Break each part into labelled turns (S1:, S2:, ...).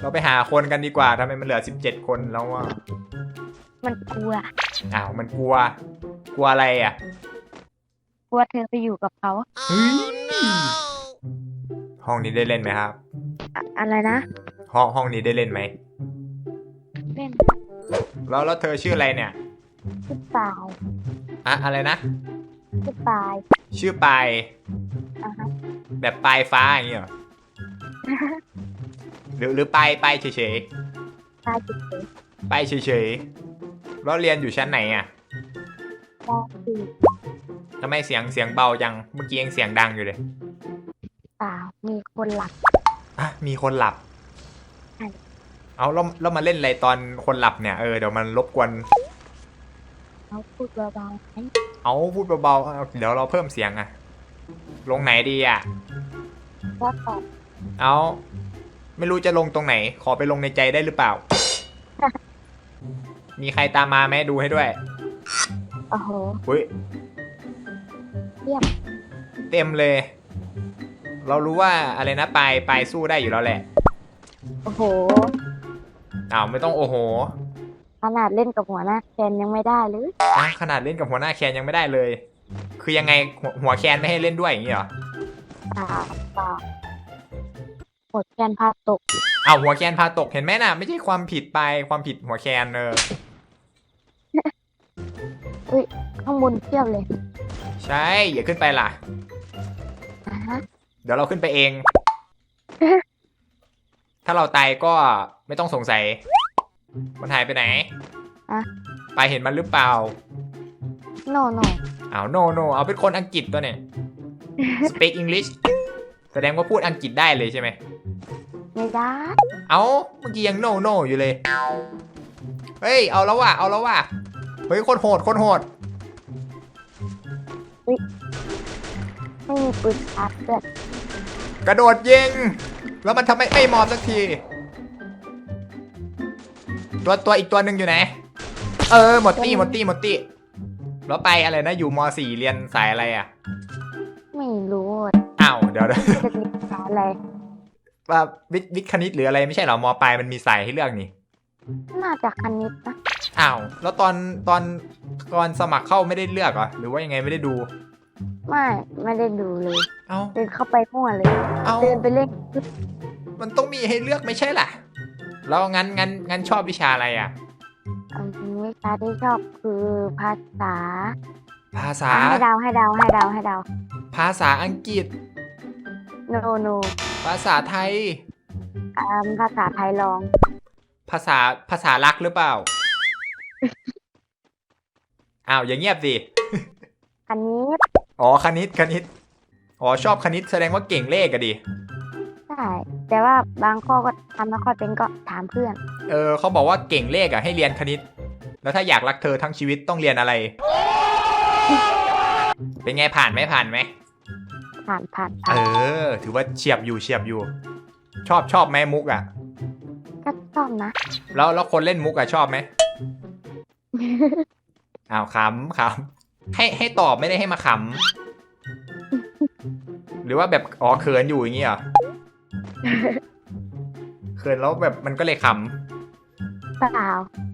S1: เราไปหาคนกันดีกว่าทำไมมันเหลือสิบเจ็ดคนแล้วอะ
S2: มันกลัว
S1: อ้าวมันกลัว กลัวอะไรอะ
S2: กลัวเธอไปอยู่กับเขา
S1: เฮ้ยห้องนี้ได้เล่นไหมครับ
S2: อะอะไรนะ
S1: ห้องห้องนี้ได้เล่นไหม
S2: เล่น
S1: แล้วแล้วเธอชื่ออะไรเนี่ย
S2: ชื่อปลาย
S1: อะอะไรนะ
S2: ชื่อปลาย
S1: ชื่อปลาย
S2: อะฮะ
S1: แบบปลายฟ้าอย่างเงี้ยเหรอ หรือหรือปลายปลายเฉย
S2: ปลายจิตเฉย
S1: ๆปลายเฉยๆแล้วเรียนอยู่ชั้นไหนอะ
S2: ปลายคือ
S1: ทำไมเสียงเสียงเบาจังเมื่อกี้ยังเสียงดังอยู่เลย
S2: เปล่ามีคนหลับ
S1: อะมีคนหลับ
S2: ใช่
S1: เอาแล้วแล้วมาเล่นอะไรตอนคนหลับเนี่ยเออเดี๋ยวมันรบกวน
S2: เขาพูดเบาๆไหม
S1: เอาพูดเบาๆเอาเดี๋ยวเราเพิ่มเสียงอะลงไหนดีอะ
S2: ว่าตอบ
S1: เอา ไม่รู้จะลงตรงไหน ขอไปลงในใจได้หรือเปล่า มีใครตามมาไหมดูให้ด้วย
S2: โอ้โห
S1: อุ้ย
S2: เยี่ยม
S1: เต็มเลย เรารู้ว่าอะไรนะปลายปลายสู้ได้อยู่แล้วแหละ
S2: โอ้โห
S1: อ้าวไม่ต้องโอ้โห
S2: ขนาดเล่นกับหัวหน้าแคนยังไม่ได้เลย
S1: อะขนาดเล่นกับหัวหน้าแคนยังไม่ได้เลย คือยังไงหัวหัวแคนไม่ให้เล่นด้วยอย่างนี้เหรอ
S2: เปล่าเปล่า หมดแคนพาตก
S1: อ้าวหัวแคนพาตกเห็นไหมน่ะ ไม่ใช่ความผิดไปความผิดหัวแคนเออ
S2: ข้างบนเทียบเลย
S1: ใช่อย่าขึ้นไปล่ะ
S2: อะฮะ
S1: เดี๋ยวเราขึ้นไปเอง ถ้าเราตายก็ไม่ต้องสงสัย มันหายไปไหน
S2: อะ
S1: ไปเห็นมันหรือเปล่า
S2: โนโน
S1: อ้าว no no เอาเป็นคนอังกฤษตัวเนี่ย speak English แสดงว่าพูดอังกฤษได้เลยใช่ไหม
S2: ไม่ได้
S1: เอาเมื่อกี้ยัง no no อยู่เลย เฮ้ย เอาแล้วว่ะ เอาแล้วว่ะ เฮ้ย คนโหด คนโหด
S2: ไม่มีปืนชาร์จเพื่อน
S1: กระโดดยิง แล้วมันทำไมไม่มอบสักที ตัวตัวอีกตัวหนึ่งอยู่ไหน เออ หมดตี้ หมดตี้ หมดตี้ แล้วไปอะไรนะ อยู่มสี่เรียนสายอะไรอะ
S2: ไม่รู้
S1: อ้าว เดี๋ยวเดี๋ยว
S2: จะเรียนสายอะไร
S1: ว่าวิทย์วิทย์คณิตหรืออะไรไม่ใช่เหรอมปลายมันมีสายให้เลือกนี่
S2: น่าจะคณิตนะ
S1: อ้าวแล้วตอนตอนตอนสมัครเข้าไม่ได้เลือกเหรอหรือว่ายังไงไม่ได้ดู
S2: ไม่ไม่ได้ดูเลย
S1: เอ้า
S2: เดินเข้าไปมั่วเลย
S1: เอ้า
S2: เดินไปเล่น
S1: มันต้องมีให้เลือกไม่ใช่ล่ะ แล้วงั้นงั้นงั้นชอบวิชาอะไรอะ
S2: อืมวิชาที่ชอบคือภาษา
S1: ภาษา
S2: อะให้เดาให้เดาให้เดาให้เดา
S1: ภาษาอังกฤษ
S2: โนโน
S1: ภาษาไทย
S2: อ่าภาษาไทยลอง
S1: ภาษาภาษารักหรือเปล่า อ้าวอย่างเงียบสิ
S2: อันนี้
S1: อ๋อคณิตคณิต อ๋อชอบคณิตแสดงว่าเก่งเลขอะดิ
S2: ใช่แต่ว่าบางข้อก็ทำไม่ค่อยเป็นก็ถามเพื่อน
S1: เออเขาบอกว่าเก่งเลขอะให้เรียนคณิต แล้วถ้าอยากรักเธอทั้งชีวิตต้องเรียนอะไร เป็นไงผ่านไหมผ่านไหม
S2: ผ่านผ่าน
S1: เอ
S2: ผ่าน
S1: อ ถือว่าเฉียบอยู่เฉียบอยู่ ชอบชอบไหมมุกอะ
S2: ก็ชอบนะ
S1: แล้วแล้วคนเล่นมุกอะชอบไหมอ้าวขำขำให้ให้ตอบไม่ได้ให้มาขำหรือว่าแบบอ๋อเขินอยู่อย่างงี้เหรอเขินแล้วแบบมันก็เลยข
S2: เปล่า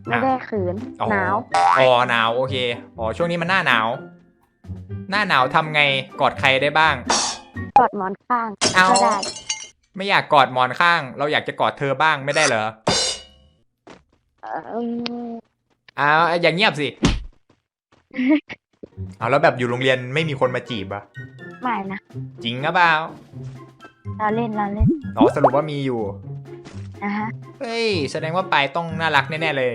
S2: ไม่ได้ขืนำ
S1: อ๋อ
S2: หนาว
S1: อ๋อหนาวโอเคอ๋อช่วงนี้มันหน้าหนาว หน้าหนาวทำไงกอดใครได้บ้าง
S2: กอดหมอนข้าง
S1: เอา
S2: ก็ได้
S1: ไม่อยากกอดหมอนข้าง เราอยากจะกอดเธอบ้างไม่ได้เหรอ
S2: เอออืม
S1: อ้าวอย่างเงียบสิ เอาแล้วแบบอยู่โรงเรียนไม่มีคนมาจีบอะ
S2: ไม่นะ
S1: จริงหรือเปล่า
S2: เราเล่นเราเล่น
S1: อ๋อสรุปว่ามีอยู่
S2: นะฮะ
S1: เฮ้ยแสดงว่าปายต้องน่ารักแน่ๆเลย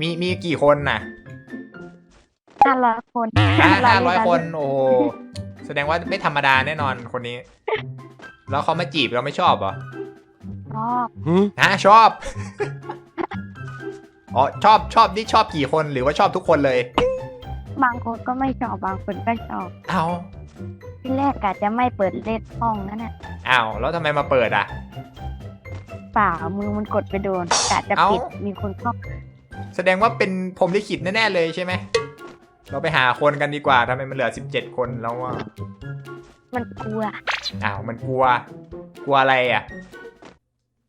S1: มีมีกี่คนน่ะ
S2: ห้าร้อยคน
S1: ห้า
S2: เล่
S1: ห้าร้อย
S2: เล่
S1: คน โอ้โหแสดงว่าไม่ธรรมดาแน่นอนคนนี้ แล้วเขามาจีบเราไม่ชอบเหรอ
S2: ชอบ
S1: ฮะชอบ อ๋อชอบชอบนี่ชอบกี่คนหรือว่าชอบทุกคนเลย
S2: บางคนก็ไม่ชอบบางคนก็ชอบ
S1: เอา
S2: ที่แรกกะจะไม่เปิดเล่นห้องนั่นน่ะ
S1: อ้าวแล้วทำไมมาเปิดอะ
S2: เปล่ามือมันกดไปโดนกะจะ
S1: เอ้า
S2: ปิดมีคนเข้า
S1: แสดงว่าเป็นพรหมลิขิตแน่ๆเลยใช่ไหม เราไปหาคนกันดีกว่าทำไมมันเหลือสิบเจ็ดคนแล้วอะ
S2: มันกลัว
S1: อ้าวมันกลัว กลัวอะไรอะ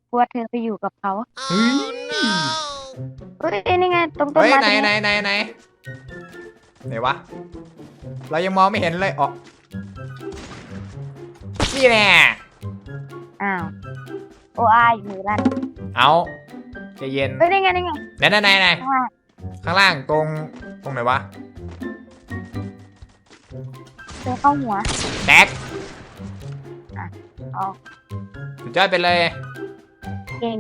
S2: กลัวเธอไปอยู่กับเขา
S1: เฮ้ย
S2: เฮ้ยนี่ไงตรงต้น
S1: เฮ้ย
S2: ไม้
S1: ไหน
S2: ตรง
S1: ไหน
S2: นี้
S1: ไหนไหนไหนวะเรายังมองไม่เห็นเลยอ๋อนี่แน่
S2: อ้าวโออาอยู่นั่น
S1: เอาใจเย็น
S2: เฮ้ยนี่ไงนี่ไง
S1: ไหนไหนไหนไหน
S2: ข้างล่าง
S1: ข้างล่างตรงตรงไหนวะ
S2: เธอเข้าหัว
S1: แตก
S2: เอา
S1: สุดยอดไปเลย
S2: เก่ง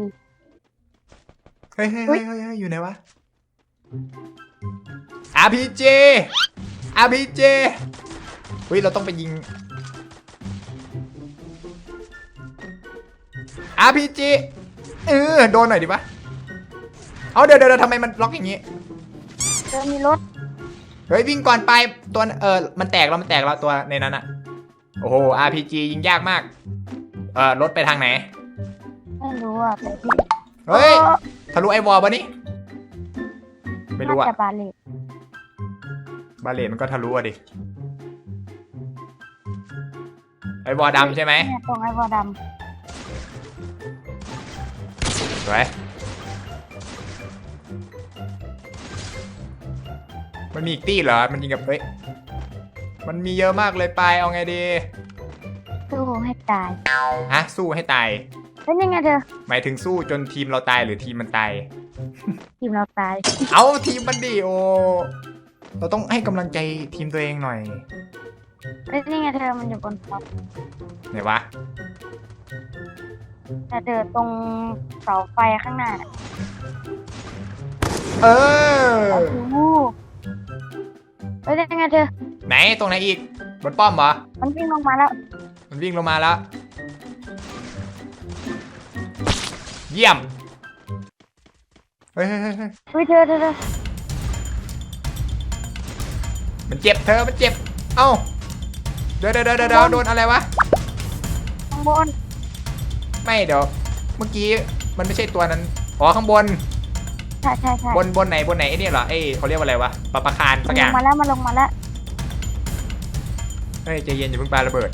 S1: เฮ้ยเฮ้ย
S2: อุ๊
S1: เฮ้
S2: ย
S1: ยเฮ้ยเฮ้ยอยู่ไหนวะ RPG RPG เฮ้ยเราต้องไปยิง RPG เออโดนหน่อยดิวะ เอาเดี๋ยวเดี๋ยวเดี๋ยวทำไมมันล็อกอย่างงี้
S2: เธอมีรถ
S1: เฮ้ยวิ่งก่อนไปตัวเออมันแตกแล้วมันแตกแล้วตัวในนั้นอะโอ้โห RPG ยิงยากมาก เออรถไปทางไหน
S2: ไม่รู้อะแต่ที่
S1: เฮ้ย
S2: โอ้
S1: ทะลุไอวอลปะนี่ไม่รู้
S2: น่า
S1: อะ
S2: จะบาเลต
S1: บาเลตมันก็ทะลุอะดิไอวอลดำใช่ไหม
S2: เนี่ยตรงไอ้บอด
S1: สวย มันมีอีกตี้เหรอ มันยิงกับเฮ้ย มันมีเยอะมากเลยไปเอาไงดีำ
S2: สู้ให้ตาย
S1: ฮะ สู้ให้ตาย
S2: เฮ้ยนี่ไงเธอ
S1: หมายถึงสู้จนทีมเราตายหรือทีมมันตาย
S2: ทีมเราตาย
S1: เอาทีมมันดิโอ เราต้องให้กำลังใจทีมตัวเองหน่อย
S2: เฮ้ยนี่ไงเธอมันอยู่บนท็อป
S1: ไหนวะ
S2: แต่เธอตรงเสาไฟข้างหน้าน่ะ
S1: เออ
S2: โอ้โหเฮ้ยนี่ไงเธอ
S1: ไหนตรงไหนอีก บนป้อมเหรอ
S2: มันวิ่งลงมาแล้ว
S1: มันวิ่งลงมาแล้ว เยี่ยม เฮ้ยเฮ้ยเฮ้ยเฮ้ย
S2: เฮ้ยเธอเธอเธอ
S1: มันเจ็บเธอ มันเจ็บ เอ้า เดี๋ยวเดี๋ยวเดี๋ยวเดี๋ยวโดนอะไรวะ
S2: ข้างบน
S1: ไม่เดี๋ยว เมื่อกี้มันไม่ใช่ตัวนั้น อ๋อข้างบน
S2: ใช่ใช่ใช่
S1: บนบนไหนบนไหนไอ้เนี่ยเหรอไอ้เขาเรียกว่าอะไรวะปะปะคาร
S2: มั
S1: สั
S2: น
S1: กอ
S2: ล
S1: ย่างง
S2: มาแล้วมันลงมาแล้ว
S1: เฮ้ยใจเย็นอย่าเพิ่งปาระเบิด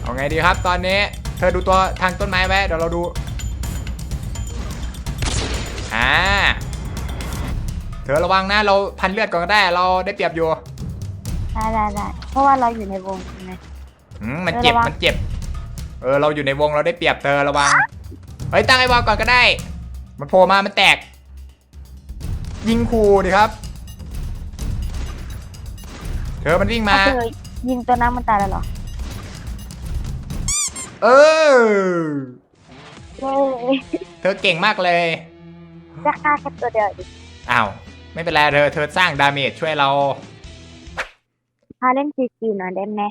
S1: เอาไงดีครับ ตอนนี้ เธอดูตัวทางต้นไม้ไว้เดี๋ยวเราดูอ่าเธอระวังนะเราพันเลือดก่อนก็ได้ เราได้เปรียบอยู่
S2: ได้ได้ได้เพราะว่าเราอยู่ในวงใช่ไหม
S1: อืมมันเจ็บ
S2: เออระวัง
S1: มันเจ็บ เออเราอยู่ในวงเราได้เปรียบเธอระวังเฮ้ยตั้งไอ้วอลก่อนก็ได้ มันโผล่มา มันแตก ยิงคูดิครับ เธอมันวิ่งมา
S2: ถ้าเธอยิงตัวน้ำมันตายแล้วเหรอ
S1: เออ
S2: เย้
S1: เธอเก่งมากเลย
S2: จะฆ่าแค่ตัวเดียวอีก
S1: อ้าว ไม่เป็นไรเธอ เธอสร้างดาเมจช่วยเรา
S2: พาเล่นซีซีหน่อยได้ไหม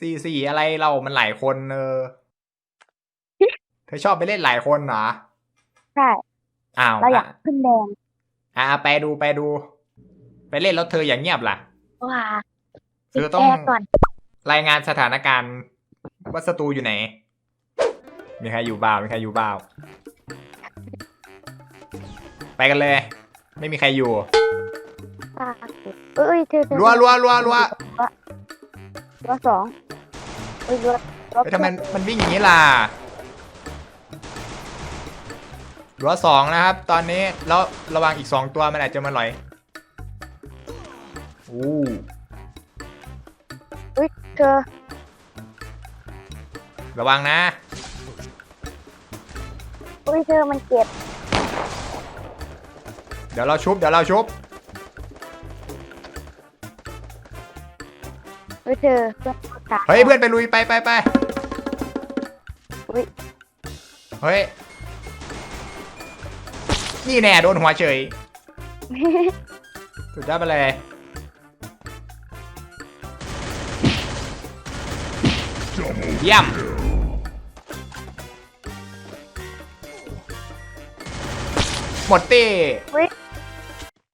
S1: สี่สี่อะไรเรา มันหลายคนเออ เธอชอบไปเล่นหลายคนเหรอ
S2: ใช่
S1: อ้าว
S2: เราอยาก
S1: อะ
S2: ขึ้นแดง
S1: อ่า ไปดูไปดู ไปเล่นแล้วเธออย่างเงียบล่ะ
S2: ว้า
S1: เธอต้อง
S2: แอร์ก่อน
S1: รายงานสถานการณ์ว่าศัตรูอยู่ไหน มีใครอยู่บ้าวมีใครอยู่บ้าว ไปกันเลย ไม่มีใครอยู่
S2: เอ้ยเธอเธอ
S1: รัวรัวรัวรัว
S2: รัวสองเอ้ยรัวรัว
S1: เฮ้ยทำไมมันวิ่งอย่างนี้ล่ะ รัวสองนะครับ ตอนนี้แล้วระวังอีกสองตัวมันอาจจะมาหลอยอู้
S2: เอ้ยเธอ
S1: ระวังนะ
S2: เอ้ยเธอมันเจ็บ
S1: เดี๋ยวเราชุบเดี๋ยวเราชุบ
S2: เอ้ยเธอเพื่อนตาย
S1: เฮ้ยเพื่อนไปลุยไปไปไป
S2: อุ๊ย
S1: เฮ้ย นี่แน่โดนหัวเฉยสุดยอดไปเลยเยี่ยมหมดตี้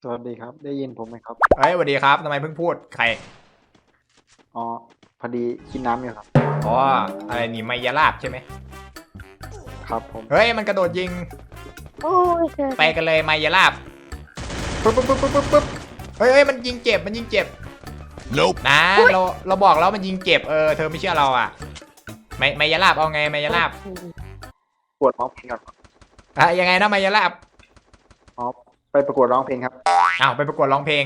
S3: สวัสดีครับ ได้ยินผมไหมครับ
S1: เฮ้ยสวัสดีครับทำไมเพิ่งพูดใคร
S3: อ๋อ พอดีกินน้ำอยู่ครับ
S1: อ๋อ อะไรนี่ไมยาลาบใช่ไหม
S3: ครับผม
S1: เฮ้ย มันกระโดดยิง
S2: โอ้ยเธอ
S1: ไปกันเลยไมยาลาบปุ๊บปุ๊บปุ๊บปุ๊บปุ๊บปุ๊บเฮ้ยเฮ้ยมันยิงเจ็บมันยิงเจ็บ
S4: Nope.
S1: นะเราเราบอกแล้วมันยิงเจ็บเออเธอไม่เชื่อเราอะไมไมยาลาบเอาไงไมยาลาบ
S3: กวดร้องเพลงก่อน
S1: อะยังไงนะมายาลาบ
S3: อ๋อไปประกวดร้องเพลงครับ
S1: อ้าวไปประกวดร้องเพลง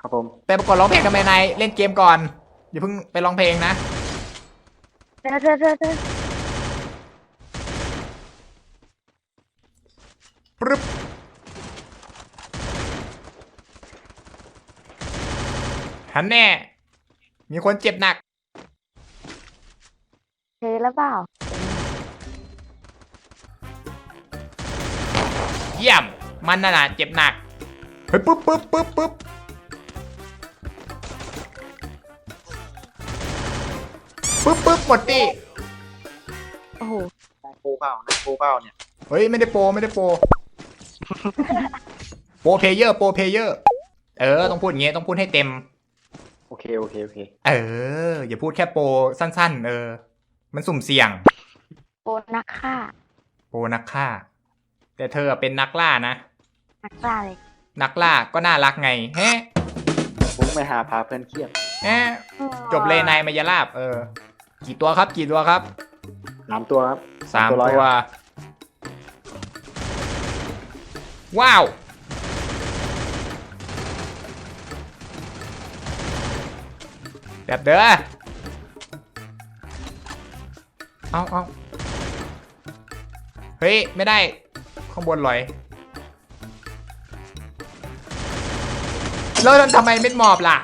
S3: ครับผม
S1: ไปประกวดร้องเพลงทำไมนายเล่นเกมก่อนอย่าเพิ่งไปร้องเพลงนะ
S2: เธอเธอเธอเธอ
S1: ปึ๊บหันแน่ มีคนเจ็บหนัก
S2: เธอแล้วเปล่า
S1: เยี่ยม มันน่ะนะเจ็บหนัก เฮ้ยปึ๊บปึ๊บปึ๊บปึ๊บปึ๊บปึ๊บหมดตี
S2: โอ้โห
S3: นายโปเปล่านายโปเปล่าเนี่ย
S1: เฮ้ย ไม่ได้โปรไม่ได้โปร โปรเพลเยอร์โปรเพลเยอร์ เออ ต้องพูดอย่างงี้ต้องพูดให้เต็ม
S3: โอเค โอเค โอเค
S1: เออ อย่าพูดแค่โปรสั้น ๆ เออ มันสุ่มเสี่ยง
S2: โปนักฆ่า
S1: โปรนักฆ่า แต่เธอเป็นนักล่านะ
S2: นักฆ่าเลย
S1: นักล่าก็น่ารักไงแฮะ
S3: ผมไปหาพาเพื่อนเครียด
S1: แฮะจบเลยนายมายาลาบ เออ กี่ตัวครับ กี่ตัวครับ
S3: สามตัวครับ
S1: สาม
S3: ร้อย
S1: ตัว
S3: ครับ
S1: ว้าว แบบเด้อ เอาเอาเฮ้ย ไม่ได้ ข้างบนลอย แล้วทำไมไม่หมอบล่ะ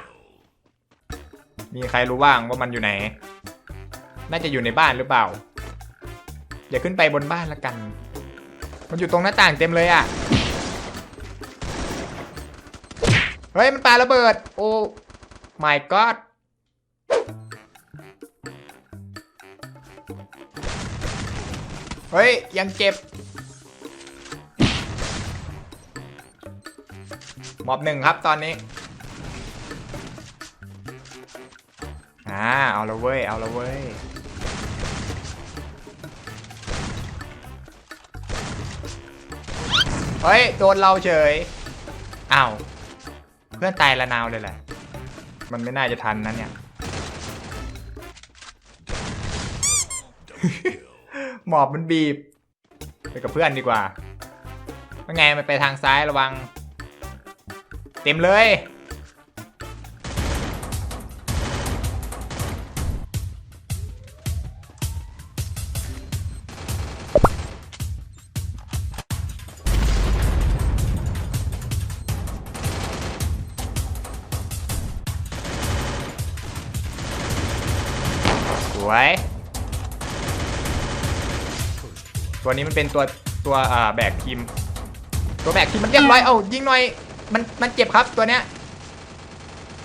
S1: มีใครรู้บ้างว่ามันอยู่ไหน น่าจะอยู่ในบ้านหรือเปล่า อย่าขึ้นไปบนบ้านละกัน มันอยู่ตรงหน้าต่างเต็มเลยอะ เฮ้ยมันปาระเบิด โอ้ my god เฮ้ย ยังเจ็บหมอบหนึ่งครับตอนนี้ อ่า เอาละเว้ย เอาละเว้ย เฮ้ย โดนเราเฉย อ้าว เพื่อนตายละนาวเลยแหละ มันไม่น่าจะทันนะเนี่ย หมอบมันบีบ ไปกับเพื่อนดีกว่าว่าไงมันไปทางซ้ายระวัง เต็มเลย วย ตัวนี้มันเป็นตัวตัวอ่าแบกทีม ตัวแบกทีมมันเรียบร้อย เอ้ายิงหน่อย มันมันเจ็บครับตัวเนี้ย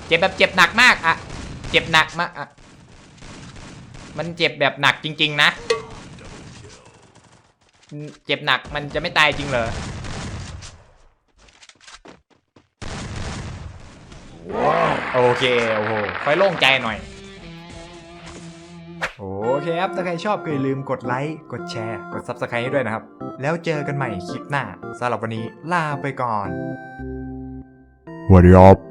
S1: เจ็บแบบเจ็บหนักมากอะเจ็บหนักมากอะมันเจ็บแบบหนักจริง ๆ นะอืมเจ็บหนักมันจะไม่ตายจริงเหรอโอเค โอ้โหค่อยโล่งใจหน่อยโอ เคครับ ถ้าใครชอบก็อย่าลืมกดไลค์ กดแชร์ กด Subscribe ให้ด้วยนะครับ แล้วเจอกันใหม่คลิปหน้าสำหรับวันนี้ลาไปก่อน
S4: สวัสดีครับ